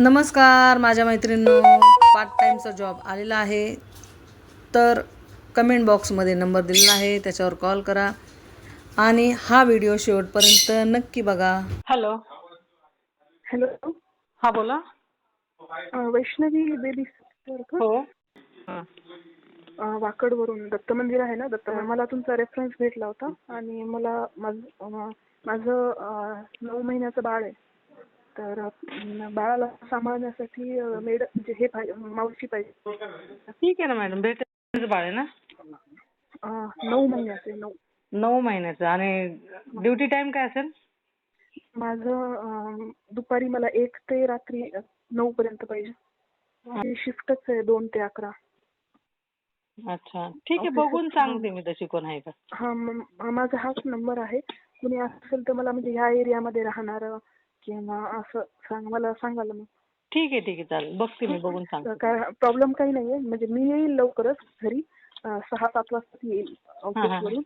नमस्कार माझ्या मैत्रिणींनो. पार्ट टाईमचा जॉब आलेला आहे. तर कमेंट बॉक्समध्ये नंबर दिलेला आहे. त्याच्यावर कॉल करा. आणि हा व्हिडिओ शेवटपर्यंत नक्की बघा. हॅलो हॅलो हा बोला. अं, वैष्णवी बेबी सिस्टर का? हो. हा. अं, वाकडवरून दत्त मंदिर आहे ना? दत्त मंदिर मला तुमचा रेफरन्स भेटला होता. आणि मला माझं अं, माझं अं, नऊ महिन्याचं बाळ आहे. तर बाळाला सांभाळण्यासाठी मेड म्हणजे हे पाहिजे मावशी पाहिजे. ठीक आहे ना मॅडम बाळ आहे ना? अं, नऊ महिन्याचे नऊ. नऊ महिन्याचं. आणि ड्युटी टाइम काय असेल? माझं अं, दुपारी मला एक ते रात्री नऊ पर्यंत पाहिजे. शिफ्टच आहे दोन ते अकरा. अच्छा. ठीक आहे बघून सांगते मी तशी कोण आहे का. हा म- माझा हाच नंबर आहे. कुणी असेल तर मला म्हणजे ह्या एरियामध्ये राहणार किंवा असं सांग मला सांगाल मग. ठीक आहे ठीक आहे चालेल. बघते मी बघून सांगते. काय प्रॉब्लेम काही नाहीये. म्हणजे मी येईल लवकरच घरी. अं, सहा सात वाजता येईल ऑफिसवरून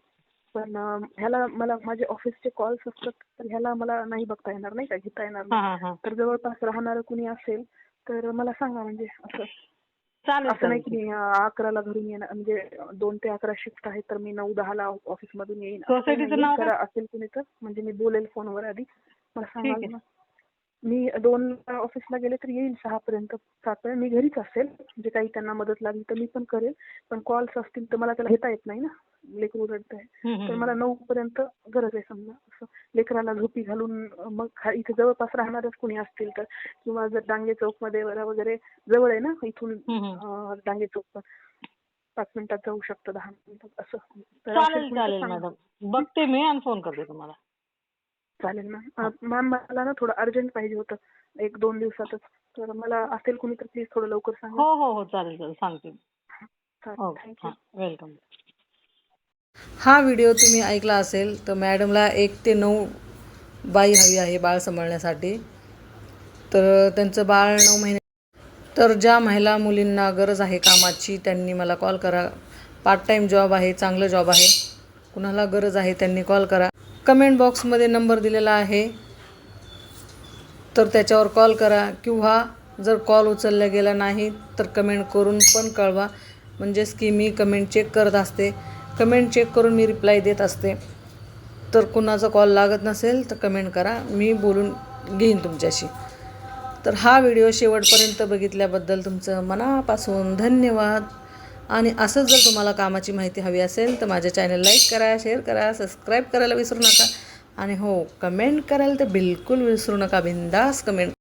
पण अं, ह्याला मला माझे ऑफिसचे कॉल्स असतात तर ह्याला मला नाही बघता येणार नाही का? घेता येणार हा नाही. हा हा. तर जवळपास राहणार कुणी असेल तर मला सांगा म्हणजे असं. असं नाही की मी अकराला घरून येणार म्हणजे दोन ते अकरा शिफ्ट आहे तर मी नऊ दहाला ऑफिस मधून येईन. सोसायटीचं. नाव काय? असेल कुणी तर. म्हणजे मी बोलेल फोनवर आधी. मला सांगाल आहे. ना. मी दोन ऑफिसला गेले तर येईल सहा पर्यंत सात पर्यंत. मी घरीच असेल. म्हणजे काही त्यांना मदत लागली तर मी पण करेल. पण कॉल्स असतील तर मला त्याला घेता येत नाही ना. लेकरू रडत आहे हम्म, तर. मला नऊ पर्यंत गरज आहे समजा. असं. लेकराला झोपी घालून मग खा- इथे जवळपास राहणारच कुणी असतील तर. किंवा जर डांगे चौकमध्ये वगैरे जवळ आहे ना इथून डांगे चौक पाच मिनिटात जाऊ शकतो दहा मिनिटात असं. चालेल चालेल. मॅडम बघते मी आणि फोन करते तुम्हाला. चालेल मॅम मॅम मला ना थोडं अर्जंट पाहिजे होतं. एक दोन दिवसातच. तर मला असेल कुणी तर प्लीज थोडं लवकर सांगा. हो हो हो चालेल चालेल. सांगते थँक्यू वेलकम हा व्हिडिओ तुम्ही ऐकला असेल तर मॅडमला एक ते नऊ बाई हवी आहे बाळ सांभाळण्यासाठी. तर त्यांचं बाळ नऊ महिने तर ज्या महिला मुलींना गरज आहे कामाची त्यांनी मला कॉल करा. पार्ट टाईम जॉब आहे चांगलं जॉब आहे. कुणाला गरज आहे त्यांनी कॉल करा. कमेंट बॉक्समध्ये नंबर दिलेला आहे. तर त्याच्यावर कॉल करा. किंवा जर कॉल उचलला गेला नाही तर कमेंट करून पण कळवा. म्हणजेच की मी कमेंट चेक करत असते. कमेंट चेक करून मी रिप्लाय देत असते. तर कुणाचा कॉल लागत नसेल तर कमेंट करा. मी बोलून घेईन तुमच्याशी. तर हा व्हिडिओ शेवटपर्यंत बघितल्याबद्दल तुमचं मनापासून धन्यवाद. आणि असंच जर तुम्हाला कामाची माहिती हवी असेल तर माझ्या चॅनल लाईक करा शेअर करा सबस्क्राईब करायला विसरू नका. आणि हो कमेंट करायला तर बिलकुल विसरू नका. बिंदास कमेंट